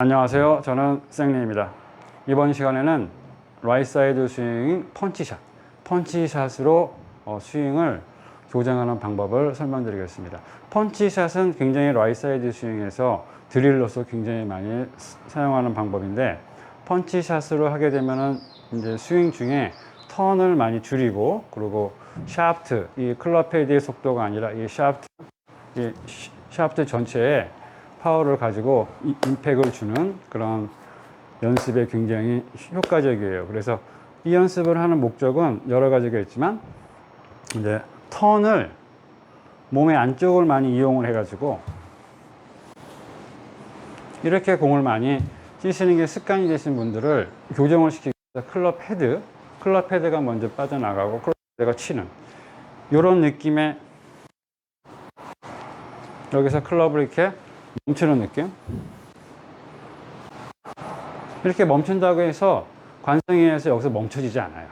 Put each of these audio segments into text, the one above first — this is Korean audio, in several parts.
안녕하세요. 저는 생리입니다. 이번 시간에는 라이사이드 스윙 펀치샷, 펀치샷으로 어, 스윙을 교정하는 방법을 설명드리겠습니다. 펀치샷은 굉장히 라이사이드 스윙에서 드릴로서 굉장히 많이 스- 사용하는 방법인데 펀치샷으로 하게 되면은 이제 스윙 중에 턴을 많이 줄이고 그리고 샤프트, 이 클럽 헤드의 속도가 아니라 이 샤프트, 이 시- 샤프트 전체에 파워를 가지고 이- 임팩을 주는 그런 연습에 굉장히 효과적이에요. 그래서 이 연습을 하는 목적은 여러 가지가 있지만 이제 턴을 몸의 안쪽을 많이 이용을 해가지고 이렇게 공을 많이 치시는 게 습관이 되신 분들을 교정을 시키기 위해서 클럽 헤드, 클럽 헤드가 먼저 빠져나가고 클럽 헤드가 치는 이런 느낌의 여기서 클럽을 이렇게 멈추는 느낌. 이렇게 멈춘다고 해서 관성에 의해서 여기서 멈춰지지 않아요.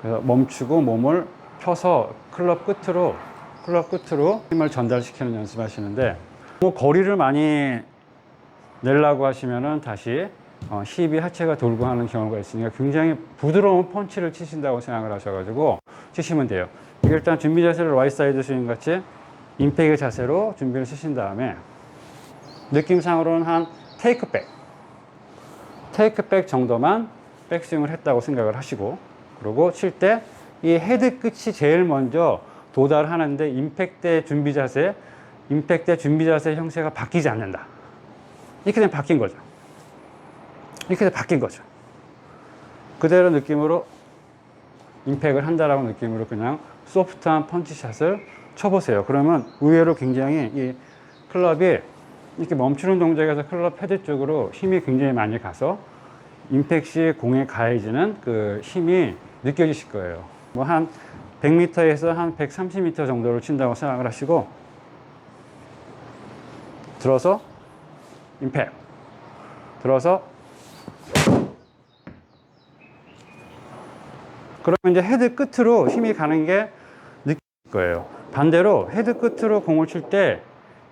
그래서 멈추고 몸을 펴서 클럽 끝으로 클럽 끝으로 힘을 전달시키는 연습하시는데 뭐 거리를 많이 내려고 하시면은 다시 어, 힙이 하체가 돌고 하는 경우가 있으니까 굉장히 부드러운 펀치를 치신다고 생각을 하셔가지고 치시면 돼요. 일단 준비 자세를 와이 사이드 스윙 같이 임팩의 자세로 준비를 쓰신 다음에 느낌상으로는 한 테이크백, 테이크백 정도만 백스윙을 했다고 생각을 하시고 그리고 칠 때 이 헤드 끝이 제일 먼저 도달하는데 임팩 때 준비 자세, 임팩 때 준비 자세 형태가 바뀌지 않는다. 이렇게 되면 바뀐 거죠. 이렇게 되면 바뀐 거죠. 그대로 느낌으로 임팩을 한다라고 느낌으로 그냥 소프트한 펀치샷을 쳐보세요. 그러면 의외로 굉장히 이 클럽이 이렇게 멈추는 동작에서 클럽 헤드 쪽으로 힘이 굉장히 많이 가서 임팩 시 공에 가해지는 그 힘이 느껴지실 거예요. 뭐 한 100m에서 한 130m 정도를 친다고 생각을 하시고 들어서 임팩 들어서 그러면 이제 헤드 끝으로 힘이 가는 게 느낄 거예요. 반대로 헤드 끝으로 공을 칠 때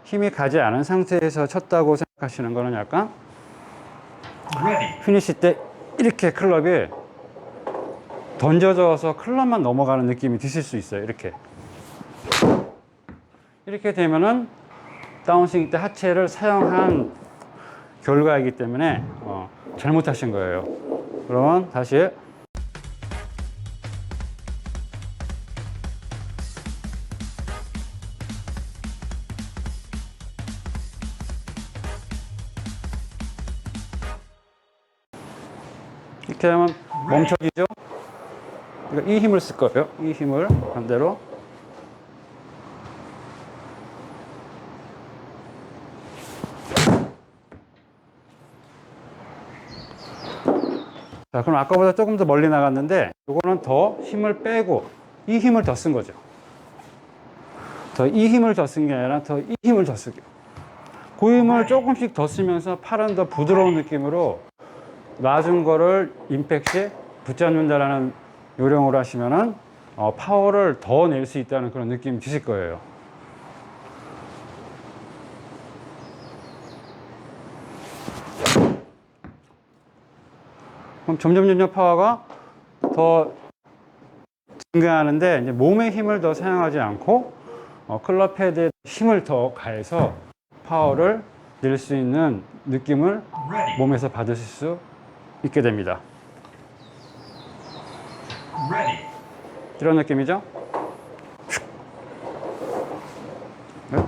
힘이 가지 않은 상태에서 쳤다고 생각하시는 거는 약간 피니시 때 이렇게 클럽이 던져져서 클럽만 넘어가는 느낌이 드실 수 있어요. 이렇게. 이렇게 되면은 다운스윙 때 하체를 사용한 결과이기 때문에 어, 잘못하신 거예요. 그러면 다시 이렇게 하면 멈춰지죠? 그러니까 이 힘을 쓸 거예요. 이 힘을 반대로. 자, 그럼 아까보다 조금 더 멀리 나갔는데, 이거는 더 힘을 빼고, 이 힘을 더 쓴 거죠. 더 이 힘을 더 쓴 게 아니라 더 이 힘을 더 쓰기. 그 힘을 조금씩 더 쓰면서 팔은 더 부드러운 느낌으로 놔준 거를 임팩시 붙잡는다라는 요령으로 하시면은 어, 파워를 더 낼 수 있다는 그런 느낌이 드실 거예요. 그럼 점점 점점 파워가 더 증가하는데 이제 몸의 힘을 더 사용하지 않고 어, 클럽 패드에 힘을 더 가해서 파워를 낼 수 있는 느낌을 몸에서 받으실 수 있게 됩니다. 이런 느낌이죠? 네?